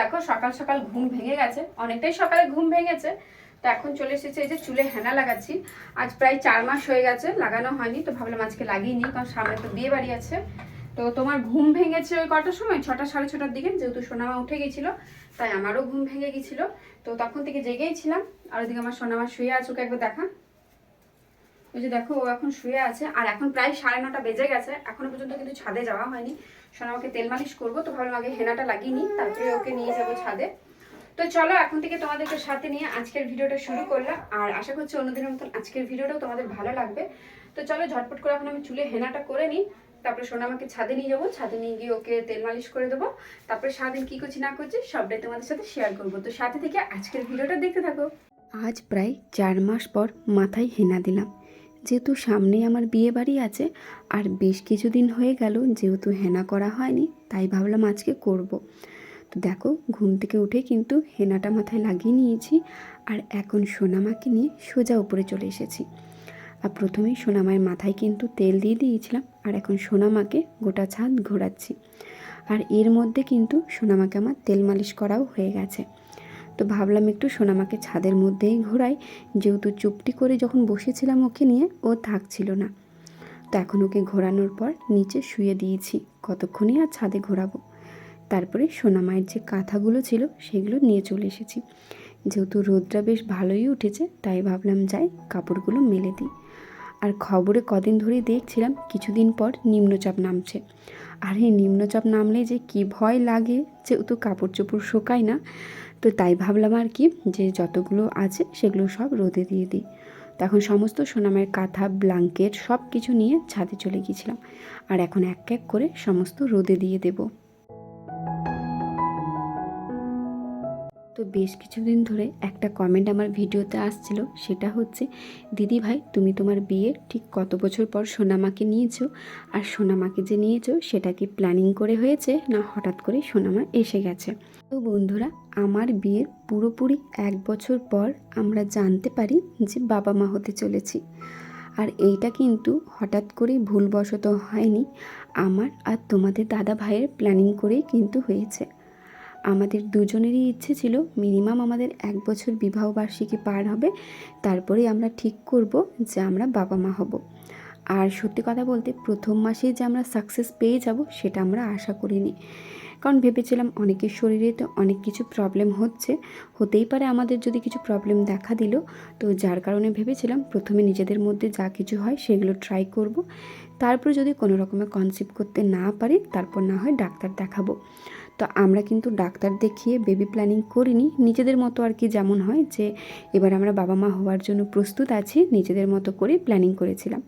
দেখো, সকাল সকাল ঘুম ভেঙে গেছে। অনেকটাই সকালে ঘুম ভেঙেছে। তো এখন চলে এসেছে এই যে চুলে হেনা লাগাচ্ছি। আজ প্রায় চার মাস হয়ে গেছে, লাগানো হয়নি, তো ভাবলাম আজকে লাগিয়ে নিই, কারণ সামনে তো বিয়ে বাড়ি আছে। তো তোমার ঘুম ভেঙেছে ওই কটার সময়? ছটা, সাড়ে ছটার দিকে, যেহেতু সোনামা উঠে গেছিল, তাই আমারও ঘুম ভেঙে গেছিল। তো তখন থেকে জেগেই ছিলাম, আর ওদিকে আমার সোনামা শুয়ে আছে, ওকে একবার দেখা। ওই যে দেখো, ও এখন শুয়ে আছে। আর এখন প্রায় সাড়ে নটা বেজে গেছে। এখনও পর্যন্ত কিন্তু ছাদে যাওয়া হয়নি। সোনামাকে তেল মালিশ করব, তো ভাবলাম আগে হেনাটা লাগিয়ে নিই, তারপরে ওকে নিয়ে যাব ছাদে। তো চলো, এখন থেকে তোমাদেরকে সাথে নিয়ে আজকের ভিডিওটা শুরু করলাম। আর আশা করছি অন্যদিনের মতন আজকের ভিডিওটাও তোমাদের ভালো লাগবে। তো চলো, ঝটপট করে এখন আমি চুলে হেনাটা করে নিই। তারপরে সোনামাকে ছাদে নিয়ে যাব। ছাদে নিয়ে গিয়ে ওকে তেল মালিশ করে দেবো। তারপরে সারাদিন কী করছি না করছি, সবটাই তোমাদের সাথে শেয়ার করব। তো সাথে থেকে আজকের ভিডিওটা দেখতে থাকো। আজ প্রায় চার মাস পর মাথায় হেনা দিলাম। যেহেতু সামনেই আমার বিয়ে বাড়ি আছে, আর বেশ কিছুদিন হয়ে গেল যেহেতু হেনা করা হয়নি, তাই ভাবলাম আজকে করব। তো দেখো, ঘুম থেকে উঠে কিন্তু হেনাটা মাথায় লাগিয়ে নিয়েছি, আর এখন সোনামাকে নিয়ে সোজা উপরে চলে এসেছি। আর প্রথমেই সোনামায়ের মাথায় কিন্তু তেল দিয়ে দিয়েছিলাম, আর এখন সোনামাকে গোটা ছাদ ঘোরাচ্ছি। আর এর মধ্যে কিন্তু সোনামাকে আমার তেল মালিশ করাও হয়ে গেছে। তো ভাবলাম একটু সোনামাকে ছাদের মধ্যেই ঘোরাই। যেহেতু চুপটি করে যখন বসেছিলাম ওকে নিয়ে, ও থাকছিল না। তো এখন ওকে ঘোরানোর পর নিচে শুয়ে দিয়েছি। কতক্ষণই আর ছাদে ঘোরাবো? তারপরে সোনামায়ের যে কাঁথাগুলো ছিল, সেগুলো নিয়ে চলে এসেছি। যেহেতু রোদটা বেশ ভালোই উঠেছে, তাই ভাবলাম যাই কাপড়গুলো মেলে দিই। আর খবরে কদিন ধরেই দেখছিলাম কিছুদিন পর নিম্নচাপ নামছে। আর এই নিম্নচাপ নামলে যে কি ভয় লাগে, যেহেতু কাপড় চোপড় শোকায় না তো তাই ভাবলাম আর কি যে যতগুলো আছে সেগুলো সব রোদে দিয়ে দিই। তখন সমস্ত সোনামের কাঁথা, ব্লাঙ্কেট সব কিছু নিয়ে ছাদে চলে গিয়েছিলাম। আর এখন এক এক করে সমস্ত রোদে দিয়ে দেবো। তো বেশ কিছুদিন ধরে একটা কমেন্ট আমার ভিডিওতে আসছিল, সেটা হচ্ছে, দিদি ভাই, তুমি তোমার বিয়ে ঠিক কত বছর পর সোনামাকে নিয়েছো? আর সোনামাকে যে নিয়েছো, সেটা কি প্ল্যানিং করে হয়েছে? না হঠাৎ করে সোনামা এসে গেছে? তো বন্ধুরা, আমার বিয়ের পুরোপুরি এক বছর পর আমরা জানতে পারি যে বাবা মা হতে চলেছি। আর এইটা কিন্তু হঠাৎ করে ভুলবশত হয়নি। আমার আর তোমাদের দাদা ভাইয়ের প্ল্যানিং করেই কিন্তু হয়েছে। আমাদের দুজনেরই ইচ্ছে ছিল মিনিমাম আমাদের এক বছর বিবাহ বার্ষিকী পার হবে, তারপরে আমরা ঠিক করব যে আমরা বাবা মা হব। আর সত্যি কথা বলতে প্রথম মাসেই যে আমরা সাকসেস পেয়ে যাব সেটা আমরা আশা করিনি। কারণ ভেবেছিলাম অনেকের শরীরে তো অনেক কিছু প্রবলেম হচ্ছে, হতেই পারে আমাদের যদি কিছু প্রবলেম দেখা দিল, তো যার কারণে ভেবেছিলাম প্রথমে নিজেদের মধ্যে যা কিছু হয় সেগুলো ট্রাই করব। তারপর যদি কোনো রকমের কনসিভ করতে না পারি, তারপর না হয় ডাক্তার দেখাবো। তো আমরা কিন্তু ডাক্তার দেখিয়ে বেবি প্ল্যানিং করিনি। নিজেদের মতো আর কি যেমন হয় যে, এবার আমরা বাবা মা হওয়ার জন্য প্রস্তুত আছি, নিজেদের মতো করে প্ল্যানিং করেছিলাম।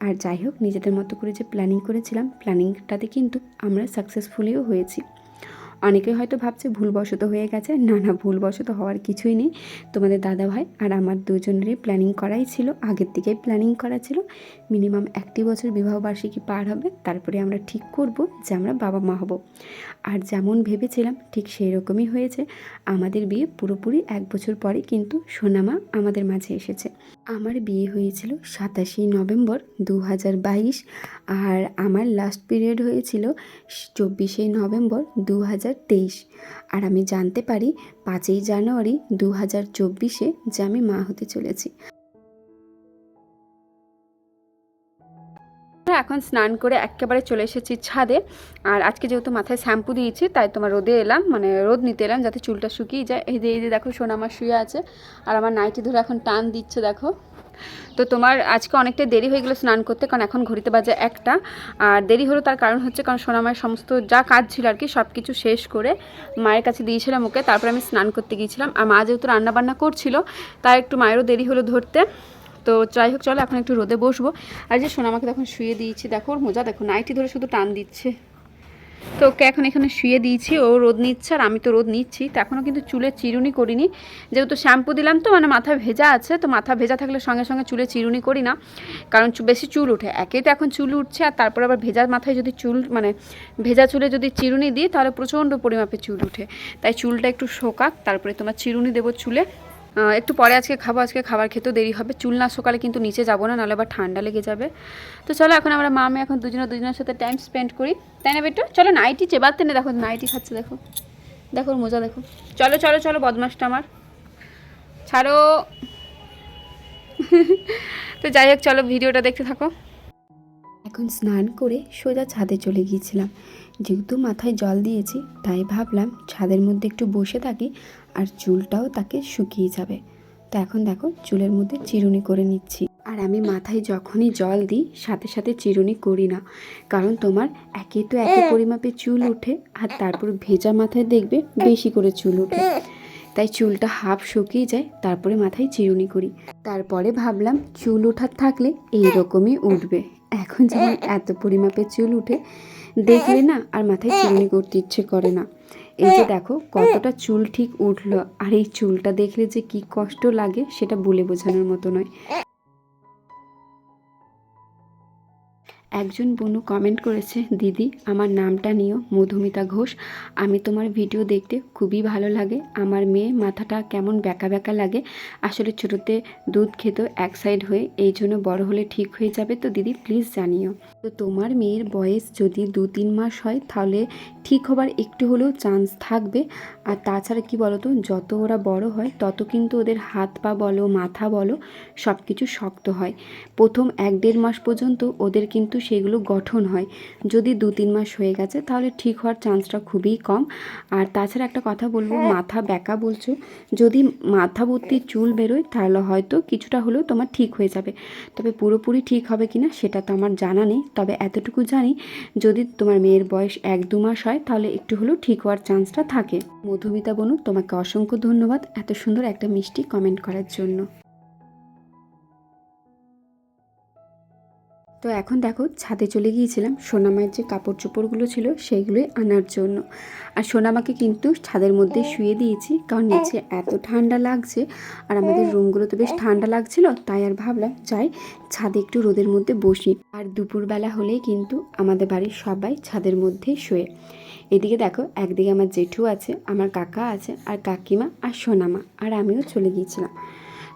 আর যাই হোক, নিজেদের মতো করে যে প্ল্যানিং করেছিলাম প্ল্যানিংটাতে কিন্তু আমরা সাকসেসফুলিও হয়েছি। অনেকে হয়তো ভাবছে ভুলবশত হয়ে গেছে। না না, ভুলবশত হওয়ার কিছুই নেই। তোমাদের দাদা ভাই আর আমার দুজনেরই প্ল্যানিং করাই ছিল। আগের থেকেই প্ল্যানিং করা ছিল। মিনিমাম একটি বছর বিবাহবার্ষিকী পার হবে। তারপরে আমরা ঠিক করব যে আমরা বাবা মা হব। আর যেমন ভেবেছিলাম, ঠিক সেই রকমই হয়েছে। আমাদের বিয়ে পুরোপুরি এক বছর পরে কিন্তু সোনামা আমাদের মাঝে এসেছে। আমার বিয়ে হয়েছিল সাতাশে নভেম্বর দু হাজার বাইশ আর আমার লাস্ট পিরিয়ড হয়েছিল চব্বিশে নভেম্বর দু হাজার তেইশ। আর আমি জানতে পারি পাঁচই জানুয়ারি দু হাজার চব্বিশে যে আমি মা হতে চলেছি। এখন স্নান করে একেবারে চলে এসেছি ছাদে। আর আজকে যেহেতু মাথায় শ্যাম্পু দিয়েছি, তাই তোমার রোদে এলাম মানে রোদ নিতে এলাম যাতে চুলটা শুকিয়ে যায়। এই যে এই যে দেখো, সোনা আমার শুয়ে আছে। আর আমার নাইটি ধরে এখন টান দিচ্ছে, দেখো। তো তোমার আজকে অনেকটা দেরি হয়ে গেলো স্নান করতে, কারণ এখন ঘড়িতে বাজে একটা। আর দেরি হলো তার কারণ হচ্ছে, কারণ সোনামায়ের সমস্ত যা কাজ ছিল আর কি সব কিছু শেষ করে মায়ের কাছে দিয়েছিলাম ওকে। তারপরে আমি স্নান করতে গিয়েছিলাম। আর মা যেহেতু রান্নাবান্না করছিল, তাই একটু মায়েরও দেরি হলো ধরতে। তো যাই হোক, চলো এখন একটু রোদে বসবো। আর যে সোনামাকে তখন শুয়ে দিয়েছি, দেখো ওর মোজা, দেখো নাইটি ধরে শুধু টান দিচ্ছে। তো ওকে এখন এখানে শুয়ে দিয়েছি, ও রোদ নিচ্ছে আর আমি তো রোদ নিচ্ছি। তো এখনও কিন্তু চুলে চিরুনি করিনি। যেহেতু শ্যাম্পু দিলাম তো মানে মাথা ভেজা আছে, তো মাথা ভেজা থাকলে সঙ্গে সঙ্গে চুলে চিরুনি করি না। কারণ বেশি চুল উঠে একেই তো এখন চুল উঠছে আর তারপর আবার ভেজা মাথায় যদি চুল মানে ভেজা চুলে যদি চিরুনি দিই, তাহলে প্রচণ্ড পরিমাপে চুল উঠে। তাই চুলটা একটু শোকাক, তারপরে তোমার চিরুনি দেবো চুলে। একটু পরে আজকে খাব, আজকে খাবার খেতেও দেরি হবে। চুল না সকালে কিন্তু নিচে যাব না, নাহলে আবার ঠান্ডা লেগে যাবে। তো চলো, এখন আমরা মা এখন দুজনে দুজনের সাথে টাইম স্পেন্ড করি। তাই না বেটু? চলো নাইটি চেবাতে না, দেখো নাইটি খাচ্ছে, দেখো। দেখো মোজা, দেখো। চলো চলো চলো, বদমাসটা আমার। ছাড়ো। তো যাই হোক, চলো, ভিডিওটা দেখতে থাকো। এখন স্নান করে সোজা ছাদে চলে গিয়েছিলাম। যেহেতু মাথায় জল দিয়েছি তাই ভাবলাম ছাদের মধ্যে একটু বসে থাকি আর চুলটাও তাকে শুকিয়ে যাবে। তো এখন দেখো চুলের মধ্যে চিরুনি করে নিচ্ছি। আর আমি মাথায় যখনই জল দিই সাথে সাথে চিরুনি করি না। কারণ তোমার একে তো এত পরিমাপে চুল ওঠে আর তারপর ভেজা মাথায় দেখবে বেশি করে চুল ওঠে। তাই চুলটা হাফ শুকিয়ে যায় তারপরে মাথায় চিরুনি করি। তারপরে ভাবলাম চুল ওঠার থাকলে এই রকমই উঠবে। এখন যেমন এত পরিমাপে চুল উঠে দেখলে না আর মাথায় চুলনি করতে ইচ্ছে করে না। এই যে দেখো, কতটা চুল ঠিক উঠল। আর এই চুলটা দেখলে যে কি কষ্ট লাগে, সেটা বলে বোঝানোর মতো নয়। একজন বনু কমেন্ট করেছে, দিদি, আমার নামটা নিও, মধুমিতা ঘোষ। আমি তোমার ভিডিও দেখতে খুবই ভালো লাগে। আমার মেয়ে মাথাটা কেমন ব্যাকা ব্যাকা লাগে। আসলে ছোটোতে দুধ খেত এক সাইড হয়ে, এই জন্য বড় হলে ঠিক হয়ে যাবে। তো দিদি প্লিজ জানিও। তো তোমার মেয়ের বয়স যদি দু তিন মাস হয়, তাহলে ঠিক হবার একটু হলেও চান্স থাকবে। আর তাছাড়া কি বলো তো যত ওরা বড় হয়, তত কিন্তু ওদের হাত পা বলো, মাথা বলো সব কিছু শক্ত হয়। প্রথম এক দেড় মাস পর্যন্ত ওদের কিন্তু সেগুলো গঠন হয়। যদি দু তিন মাস হয়ে গেছে তাহলে ঠিক হওয়ার চান্সটা খুবই কম। আর তাছাড়া একটা কথা বলব মাথা ব্যাকা বলছো। যদি মাথা ভর্তি চুল বেরোয় তাহলে হয়তো কিছুটা হলেও তোমার ঠিক হয়ে যাবে। তবে পুরোপুরি ঠিক হবে কি না সেটা তো আমার জানা নেই। তবে এতটুকু জানি যদি তোমার মেয়ের বয়স এক দু মাস হয় তাহলে একটু হলেও ঠিক হওয়ার চান্সটা থাকে। মধুমিতা বনু তোমাকে অসংখ্য ধন্যবাদ এত সুন্দর একটা মিষ্টি কমেন্ট করার জন্য। তো এখন দেখো ছাদে চলে গিয়েছিলাম। সোনামায়ের যে কাপড় চোপড়গুলো ছিল সেইগুলোই আনার জন্য। আর সোনামাকে কিন্তু ছাদের মধ্যে শুয়ে দিয়েছি কারণ নিচে এত ঠান্ডা লাগছে আর আমাদের রুমগুলো তো বেশ ঠান্ডা লাগছিল, তাই আর ভাবলাম যাই ছাদে একটু রোদের মধ্যে বসি। আর দুপুরবেলা হলেই কিন্তু আমাদের বাড়ির সবাই ছাদের মধ্যে শুয়ে। এদিকে দেখো একদিকে আমার জেঠু আছে, আমার কাকা আছে, আর কাকিমা আর সোনামা, আর আমিও চলে গিয়েছিলাম।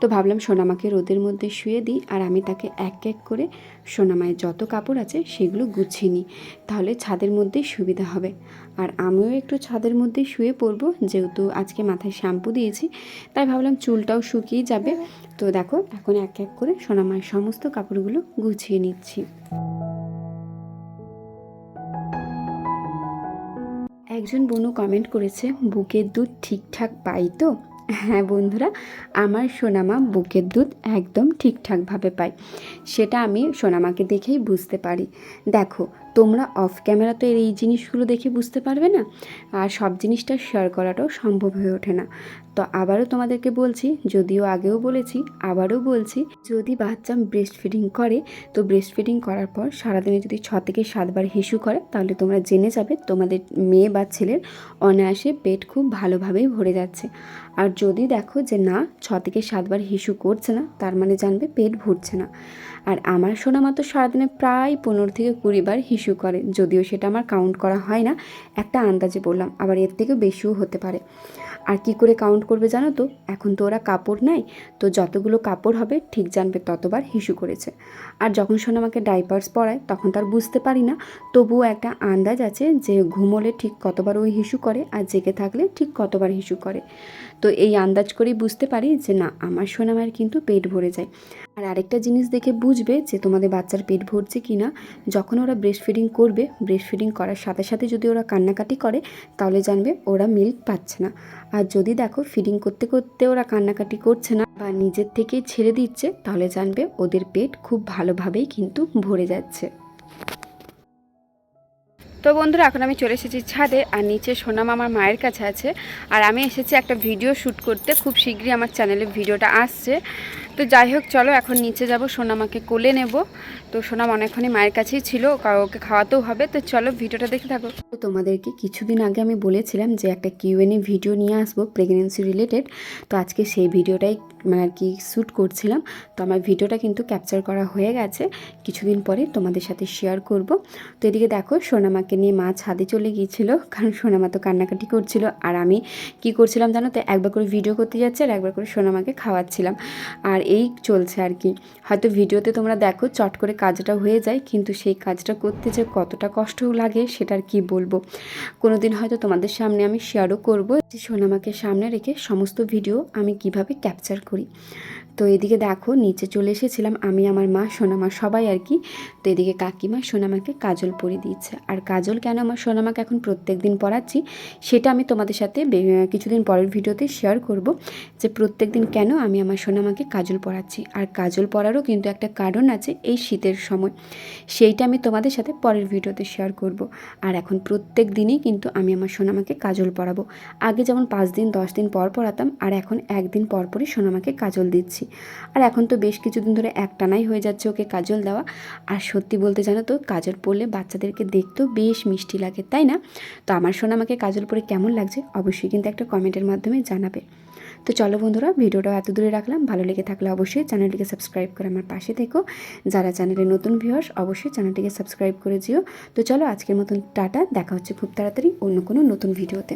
তো ভাবলাম সোনামাকে রোদের মধ্যে শুয়ে দিই আর আমি তাকে এক এক করে সোনামায়ের যত কাপড় আছে সেগুলো গুছিয়ে নিই। তাহলে ছাদের মধ্যেই সুবিধা হবে। আর আমিও একটু ছাদের মধ্যে শুয়ে পড়ব, যেহেতু আজকে মাথায় শ্যাম্পু দিয়েছি, তাই ভাবলাম চুলটাও শুকিয়ে যাবে। তো দেখো, এখন এক এক করে সোনামায়ের সমস্ত কাপড়গুলো গুছিয়ে নিচ্ছি। একজন বনু কমেন্ট করেছে, বুকের দুধ ঠিকঠাক পাই তো? হ্যাঁ বন্ধুরা, আমার সোনামা বুকের দুধ একদম ঠিকঠাকভাবে পায়। সেটা আমি সোনামাকে দেখেই বুঝতে পারি। দেখো তোমরা অফ ক্যামেরা তো এই জিনিসগুলো দেখে বুঝতে পারবে না। আর সব জিনিসটা শেয়ার করাটাও সম্ভব হয়ে ওঠে না। তো আবারও তোমাদেরকে বলছি, যদিও আগেও বলেছি, আবারও বলছি, যদি বাচ্চা ব্রেস্ট ফিডিং করে, তো ব্রেস্ট ফিডিং করার পর সারাদিনে যদি ছ থেকে সাতবার হিসু করে, তাহলে তোমরা জেনে যাবে তোমাদের মেয়ে বা ছেলের অনায়াসে পেট খুব ভালোভাবেই ভরে যাচ্ছে। আর যদি দেখো যে না, ছ থেকে সাতবার হিসু করছে না, তার মানে জানবে পেট ভরছে না। আর আমার শোনা মাত্র সারাদিনে প্রায় পনেরো থেকে কুড়ি বার হিসু করে, যদিও সেটা আমার কাউন্ট করা হয় না, একটা আন্দাজে বললাম, আবার এর থেকেও বেশিও হতে পারে। আর কি করে কাউন্ট করবে জানো তো? এখন তো ওরা কাপড় নেয়, তো যতগুলো কাপড় হবে ঠিক জানবে ততবার হিসু করেছে। আর যখন শোনা আমাকে ডাইপার্স পরায়, তখন তার বুঝতে পারি না, তবুও একটা আন্দাজ আছে যে ঘুমোলে ঠিক কতবার ওই হিসু করে, আর জেগে থাকলে ঠিক কতবার হিসু করে। তো এই আন্দাজ করেই বুঝতে পারি যে না, আমার সোনামায়ের কিন্তু পেট ভরে যায়। আর আরেকটা জিনিস দেখে বুঝবে যে তোমাদের বাচ্চার পেট ভরছে কি না, যখন ওরা ব্রেস্ট ফিডিং করবে ব্রেস্ট ফিডিং করার সাথে সাথে যদি ওরা কান্নাকাটি করে, তাহলে জানবে ওরা মিল্ক পাচ্ছে না। আর যদি দেখো ফিডিং করতে করতে ওরা কান্নাকাটি করছে না বা নিজের থেকেই ছেড়ে দিচ্ছে, তাহলে জানবে ওদের পেট খুব ভালোভাবেই কিন্তু ভরে যাচ্ছে। তো বন্ধুরা, এখন আমি চলে এসেছি ছাদে আর নিচে সোনাম আমার মায়ের কাছে আছে। আর আমি এসেছি একটা ভিডিও শ্যুট করতে। খুব শীঘ্রই আমার চ্যানেলে ভিডিওটা আসছে। তো যাই হোক, চলো এখন নিচে যাব সোনামাকে কোলে নেব। তো সোনাম অনেকক্ষণই মায়ের কাছেই ছিল ওকে খাওয়াতেও হবে। তো চলো ভিডিওটা দেখে থাকো। তো তোমাদেরকে কিছুদিন আগে আমি বলেছিলাম যে একটা কিউএনএ ভিডিও নিয়ে আসব প্রেগনেন্সি রিলেটেড তো আজকে সেই ভিডিওটাই মানে আর কি শ্যুট করছিলাম। তো আমার ভিডিওটা কিন্তু ক্যাপচার করা হয়ে গেছে। কিছুদিন পরে তোমাদের সাথে শেয়ার করব। তো এদিকে দেখো, সোনামাকে নিয়ে মা ছাদে চলে গিয়েছিল। কারণ সোনামা তো কান্নাকাটি করছিল। আর আমি কি করছিলাম জানো তো, একবার করে ভিডিও করতে যাচ্ছে আর একবার করে সোনামাকে খাওয়াচ্ছিলাম। আর এই চলছে আর কি। হয়তো ভিডিওতে তোমরা দেখো, চট করে কাজটা হয়ে যায়, কিন্তু সেই কাজটা করতে যে কতটা কষ্ট লাগে, সেটা আর কি বলব। কোনো দিন হয়তো তোমাদের সামনে আমি শেয়ারও করব। সোনামাকে সামনে রেখে সমস্ত ভিডিও আমি কীভাবে ক্যাপচার করি 处理。তো এদিকে দেখো, নিচে চলে এসেছিলাম আমি, আমার মা, সোনামা সবাই আর কি। তো এদিকে কাকিমা সোনামাকে কাজল পরিয়ে দিচ্ছে আর কাজল কেন আমার সোনামাকে এখন প্রত্যেক দিন পড়াচ্ছি, সেটা আমি তোমাদের সাথে কিছুদিন পরের ভিডিওতে শেয়ার করব যে প্রত্যেক দিন কেন আমি আমার সোনামাকে কাজল পরাচ্ছি আর কাজল পরারও কিন্তু একটা কারণ আছে এই শীতের সময়, সেইটা আমি তোমাদের সাথে পরের ভিডিওতে শেয়ার করব। আর এখন প্রত্যেক দিনই কিন্তু আমি আমার সোনামাকে কাজল পরাবো আগে যেমন পাঁচ দিন, দশ দিন পর পরাতাম আর এখন একদিন পর পরই সোনামাকে কাজল দিচ্ছি। আর এখন তো বেশ কিছুদিন ধরে একটানাই হয়ে যাচ্ছে ওকে কাজল দেওয়া। আর সত্যি বলতে জানো তো, কাজল পরলে বাচ্চাদেরকে দেখতেও বেশ মিষ্টি লাগে, তাই না? তো আমার শোনা আমাকে কাজল পরে কেমন লাগছে অবশ্যই কিন্তু একটা কমেন্টের মাধ্যমে জানাবে। তো চলো বন্ধুরা ভিডিওটা এত দূরে রাখলাম। ভালো লেগে থাকলে অবশ্যই চ্যানেলটিকে সাবস্ক্রাইব করে আমার পাশে থেকো। যারা চ্যানেলে নতুন ভিউয়ার্স অবশ্যই চ্যানেলটিকে সাবস্ক্রাইব করে দিও তো চলো আজকের মতন টাটা, দেখা হচ্ছে খুব তাড়াতাড়ি অন্য কোনো নতুন ভিডিওতে।